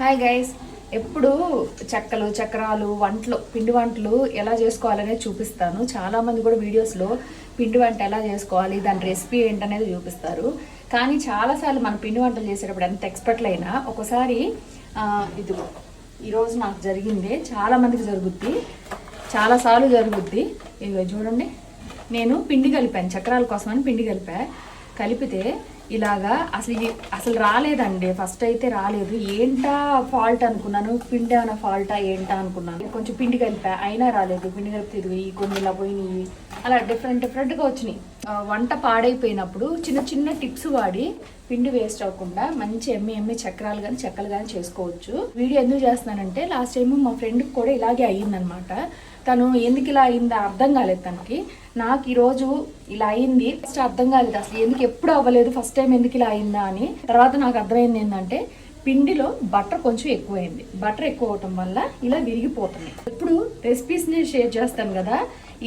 Hi guys ఎప్పుడు చెక్కలు చక్రాలు వంటలు పిండి వంటలు ఎలా చేసుకోవాలనేది చూపిస్తాను. చాలామంది కూడా వీడియోస్లో పిండి వంట ఎలా చేసుకోవాలి దాని రెసిపీ ఏంటనేది చూపిస్తారు. కానీ చాలాసార్లు మనం పిండి వంటలు చేసేటప్పుడు ఎంత ఎక్స్పర్ట్లు అయినా ఒకసారి ఇది ఈరోజు నాకు జరిగింది చాలామందికి జరుగుద్ది. చాలాసార్లు జరుగుద్ది. ఇదిగో చూడండి. నేను పిండి కలిపాను చక్రాల కోసమని పిండి కలిపా. కలిపితే ఇలాగా అసలు అసలు రాలేదండి. ఫస్ట్ అయితే రాలేదు. ఏంటా ఫాల్ట్ అనుకున్నాను. పిండి ఏమైనా ఫాల్టా ఏంటా అనుకున్నాను. కొంచెం పిండి కలిపా. అయినా రాలేదు. పిండి కలిపితే ఇది కొన్ని ఇలా పోయినాయి. అలా డిఫరెంట్ డిఫరెంట్గా వచ్చినాయి. వంట పాడైపోయినప్పుడు చిన్న చిన్న టిప్స్ వాడి పిండి వేస్ట్ అవ్వకుండా మంచి ఎమ్మి ఎమ్మి చక్రాలు కానీ చెక్కలు కానీ చేసుకోవచ్చు. వీడియో ఎందుకు చేస్తున్నానంటే లాస్ట్ టైం మా ఫ్రెండ్కి కూడా ఇలాగే అయ్యిందనమాట తను ఎందుకు ఇలా అయిందో అర్థం కాలేదు తనకి. నాకు ఈరోజు ఇలా అయింది ఫస్ట్ అర్థం కాలేదు. అసలు ఎందుకు ఎప్పుడు అవ్వలేదు ఫస్ట్ టైం ఎందుకు ఇలా అయిందా అని. తర్వాత నాకు అర్థమైంది ఏంటంటే పిండిలో బటర్ కొంచెం ఎక్కువైంది. బటర్ ఎక్కువ అవటం వల్ల ఇలా విరిగిపోతుంది. ఇప్పుడు రెసిపీస్ని షేర్ చేస్తాను కదా.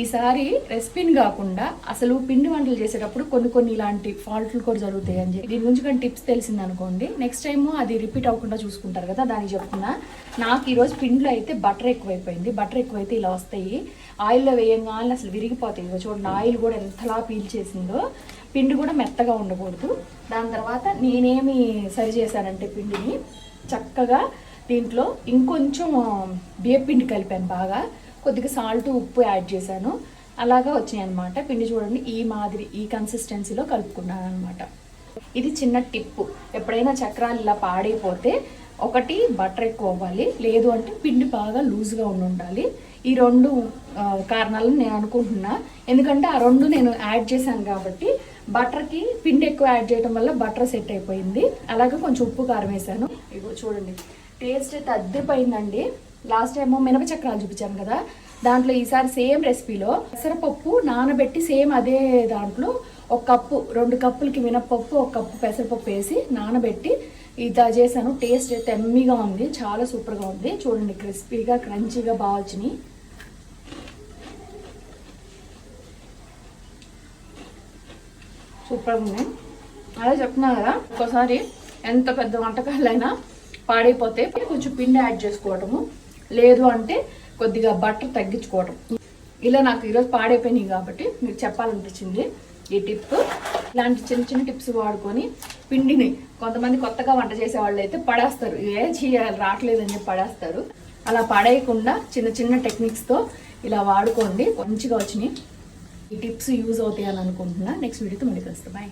ఈసారి రెసిపీని కాకుండా అసలు పిండి వంటలు చేసేటప్పుడు కొన్ని కొన్ని ఇలాంటి ఫాల్ట్లు కూడా జరుగుతాయి అని చెప్పి దీని గురించి కొన్ని టిప్స్ తెలిసింది అనుకోండి. నెక్స్ట్ టైం అది రిపీట్ అవ్వకుండా చూసుకుంటారు కదా దానికి చెప్తున్నా. నాకు ఈరోజు పిండిలో అయితే బటర్ ఎక్కువైపోయింది. బటర్ ఎక్కువైతే ఇలా వస్తాయి. ఆయిల్లో వేయంగానే అసలు విరిగిపోతాయి. చూడండి ఆయిల్ కూడా ఎంతలా పీల్చేసిందో. పిండి కూడా మెత్తగా ఉండకూడదు. దాని తర్వాత నేనేమి సరి చేశానంటే పిండిని చక్కగా దీంట్లో ఇంకొంచెం బియ్యం పిండి కలిపాను బాగా. కొద్దిగా సాల్ట్ ఉప్పు యాడ్ చేశాను. అలాగా వచ్చినాయి అనమాట పిండి చూడండి ఈ మాదిరి ఈ కన్సిస్టెన్సీలో కలుపుకున్నాను అనమాట ఇది చిన్న టిప్. ఎప్పుడైనా చక్రాలు ఇలా పాడైపోతే ఒకటి బటర్ ఎక్కువ అవ్వాలి. లేదు అంటే పిండి బాగా లూజ్గా ఉండి ఉండాలి ఈ రెండు కారణాలను నేను అనుకుంటున్నా. ఎందుకంటే ఆ రెండు నేను యాడ్ చేశాను కాబట్టి బటర్కి పిండి ఎక్కువ యాడ్ చేయడం వల్ల బటర్ సెట్ అయిపోయింది. అలాగే కొంచెం ఉప్పు కారం వేసాను. ఇగో చూడండి. టేస్ట్ అయితే అద్దెపోయిందండి లాస్ట్ టైము మినప చక్రాలు చూపించాను కదా. దాంట్లో ఈసారి సేమ్ రెసిపీలో పెసరపప్పు నానబెట్టి సేమ్ అదే దాంట్లో ఒక కప్పు రెండు కప్పులకి మినపప్పు ఒక కప్పు పెసరపప్పు వేసి నానబెట్టి ఇది చేశాను. టేస్ట్ అయితే ఎమ్మీగా ఉంది. చాలా సూపర్గా ఉంది. చూడండి క్రిస్పీగా క్రంచీగా బాగా వచ్చినాయి. సూపర్గా ఉంది. అదే చెప్తున్నా కదా ఒక్కోసారి ఎంత పెద్ద వంటకాలైనా పాడైపోతే కొంచెం పిండి యాడ్ చేసుకోవటము లేదు అంటే కొద్దిగా బట్టర్ తగ్గించుకోవటం. ఇలా నాకు ఈరోజు పాడైపోయినాయి కాబట్టి మీకు చెప్పాలనిపించింది ఈ టిప్. ఇలాంటి చిన్న చిన్న టిప్స్ వాడుకొని పిండిని కొంతమంది కొత్తగా వంట చేసే వాళ్ళు అయితే పడేస్తారు. ఏ చేయాలి రావట్లేదని పడేస్తారు. అలా పడేయకుండా చిన్న చిన్న టెక్నిక్స్తో ఇలా వాడుకోండి. మంచిగా వచ్చినాయి. ఈ టిప్స్ యూజ్ అవుతాయని అనుకుంటున్నా. నెక్స్ట్ వీడియోతో మళ్ళీ కలుస్తా. బాయ్